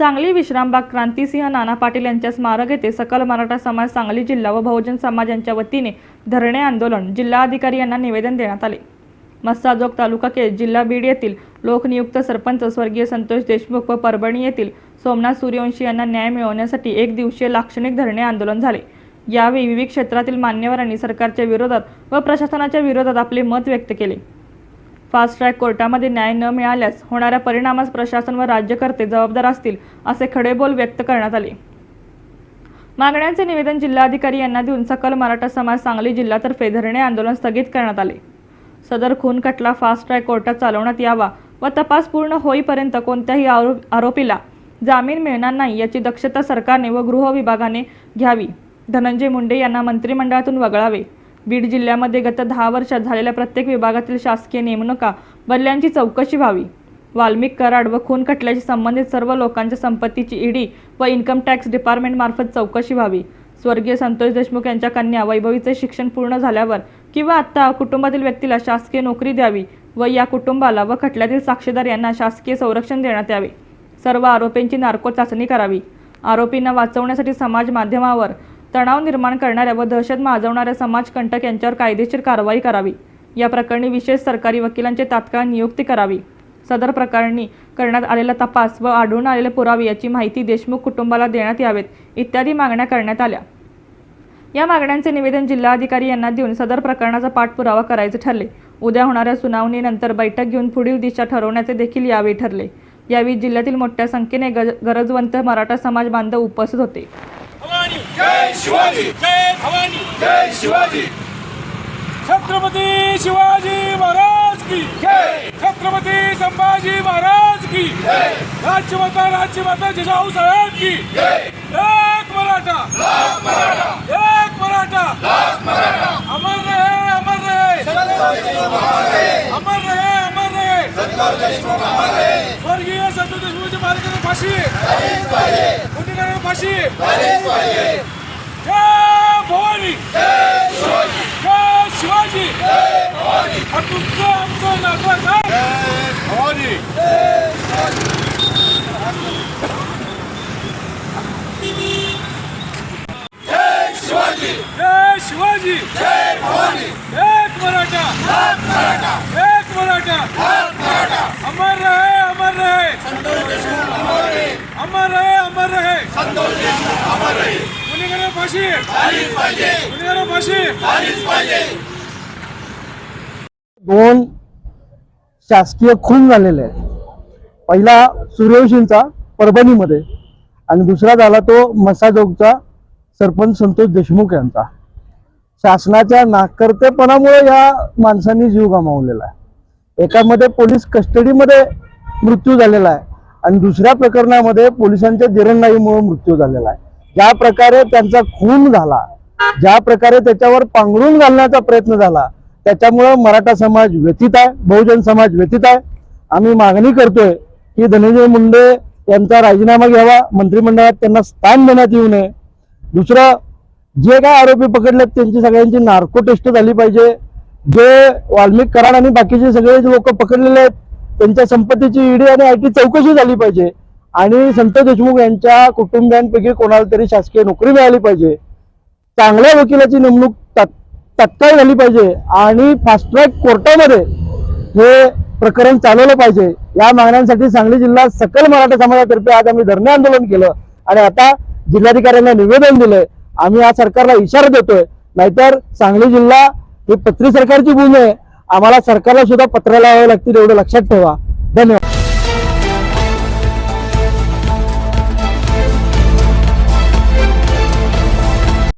सांगली विश्रामबाग क्रांतिसिंह नाना पाटील यांच्या स्मारक येथे सकल मराठा समाज सांगली जिल्हा व बहुजन समाज यांच्या वतीने धरणे आंदोलन जिल्हाधिकारी यांना निवेदन देण्यात आले. मस्साजोग तालुका के जिल्हा बीड येथील लोकनियुक्त सरपंच स्वर्गीय संतोष देशमुख व परभणी येथील सोमनाथ सूर्यवंशी यांना न्याय मिळवण्यासाठी एक दिवसीय लाक्षणिक धरणे आंदोलन झाले. यावेळी विविध क्षेत्रातील मान्यवरांनी सरकारच्या विरोधात व प्रशासनाच्या विरोधात आपले मत व्यक्त केले. फास्ट ट्रॅक कोर्टामध्ये न्याय न मिळाल्यास होणाऱ्या परिणामास प्रशासन व राज्यकर्ते जबाबदार असतील असे खडेबोल व्यक्त करण्यात आले. मागण्यांचे निवेदन जिल्हाधिकारी यांना देऊन सकल मराठा समाज सांगली जिल्हातर्फे धरणे आंदोलन स्थगित करण्यात आले. सदर खून खटला फास्ट ट्रॅक कोर्टात चालवण्यात यावा व तपास पूर्ण होईपर्यंत कोणत्याही आरो आरोपीला जामीन मिळणार नाही याची दक्षता सरकारने व गृह विभागाने घ्यावी. धनंजय मुंडे यांना मंत्रिमंडळातून वगळावे. बीड जिल्ह्यामध्ये गत दहा वर्षात झालेल्या प्रत्येक विभागातील शासकीय नेमणुका बदल्यांची चौकशी व्हावी. वाल्मिक कराड व खून खटल्याशी संबंधित सर्व लोकांच्या संपत्तीची ईडी व इन्कम टॅक्स डिपार्टमेंटमार्फत चौकशी व्हावी. स्वर्गीय संतोष देशमुख यांच्या कन्या वैभवीचे शिक्षण पूर्ण झाल्यावर किंवा आत्ता कुटुंबातील व्यक्तीला शासकीय नोकरी द्यावी व या कुटुंबाला व खटल्यातील साक्षीदार यांना शासकीय संरक्षण देण्यात यावे. सर्व आरोपींची नार्को चाचणी करावी. आरोपींना वाचवण्यासाठी समाज माध्यमावर तणाव निर्माण करणाऱ्या व दहशत माजवणाऱ्या समाजकंटक यांच्यावर कायदेशीर कारवाई करावी. या प्रकरणी विशेष सरकारी वकिलांची तात्काळ नियुक्ती करावी. सदर प्रकरणी करण्यात आलेला तपास व आढळून आलेले पुरावे याची माहिती देशमुख कुटुंबाला देण्यात यावेत इत्यादी मागण्या करण्यात आल्या. या मागण्यांचे निवेदन जिल्हाधिकारी यांना देऊन सदर प्रकरणाचा पाठपुरावा करायचे ठरले. उद्या होणाऱ्या सुनावणीनंतर बैठक घेऊन पुढील दिशा ठरवण्याचे देखील यावेळी ठरले. यावेळी जिल्ह्यातील मोठ्या संख्येने गज गरजवंत मराठा समाज बांधव उपस्थित होते. जय शिवाजी. जय भवानी. जय शिवाजी. छत्रपती शिवाजी महाराज की जय. छत्रपती संभाजी महाराज की जय. राज्यमाता राज्यमाता जिजाऊ साहेब की जय. एक मराठा. लाख मराठा. एक मराठा. लाख मराठा. अमर रहे अमर रहे. देशमुख अमर रहे. अमर रहे देशमुख स्वर्गीय संत देशमुखच्या मालकाला फाशी. फाशी? भवानी जय शिवाजी जय शिवाजी। जय भवानी। हा तुमचं आमचं नाटक आहे जय भवानी जय शिवाजी जय शिवाजी जय भवानी एक मराठा लाख मराठा एक मराठा लाख मराठा अमर रहे अमर रहे संतोष देशमुख अमर रहे अमर रहे अमर रहे संतोष देशमुख अमर रहे गुन्हेगारांना फाशी झालीच पाहिजे. गुन्हेगारांना फाशी झालीच पाहिजे. दोन शासकीय खून झालेले आहेत. पहिला सूर्यवंशींचा परभणीमध्ये आणि दुसरा झाला तो मसाजोगचा सरपंच संतोष देशमुख यांचा. शासनाच्या नाकर्तेपणामुळे या माणसांनी जीव गमावलेला आहे. एकामध्ये पोलीस कस्टडीमध्ये मृत्यू झालेला आहे आणि दुसऱ्या प्रकरणामध्ये पोलिसांच्या दिरंगाईमुळे मृत्यू झालेला आहे. ज्या प्रकारे त्यांचा खून झाला ज्या प्रकारे त्याच्यावर पांघरून घालण्याचा प्रयत्न झाला त्याच्यामुळं मराठा समाज व्यथित आहे बहुजन समाज व्यथित आहे. आम्ही मागणी करतोय की धनंजय मुंडे यांचा राजीनामा घ्यावा मंत्रिमंडळात त्यांना स्थान देण्यात येऊ नये. दुसरं जे काय आरोपी पकडलेत त्यांची सगळ्यांची नार्को टेस्ट झाली पाहिजे. जे वाल्मिक कराड आणि बाकीचे सगळे लोक पकडलेले आहेत त्यांच्या संपत्तीची ईडी आणि आय टी चौकशी झाली पाहिजे. आणि संत देशमुख यांच्या कुटुंबियांपैकी कोणाला तरी शासकीय नोकरी मिळाली पाहिजे. चांगल्या वकिलाची नेमणूक तत्काळ झाली पाहिजे आणि फास्ट ट्रॅक कोर्टामध्ये हे प्रकरण चालवलं पाहिजे. या मागण्यांसाठी सांगली जिल्हा सकल मराठा समाजातर्फे आज आम्ही धरणे आंदोलन केलं आणि आता जिल्हाधिकाऱ्यांना निवेदन दिलंय. आम्ही या सरकारला इशारा देतोय. नाहीतर सांगली जिल्हा ही पत्री सरकारची भूमी आहे. आम्हाला सरकारला सुद्धा पत्र लावावे लागतील एवढं लक्षात ठेवा. धन्यवाद.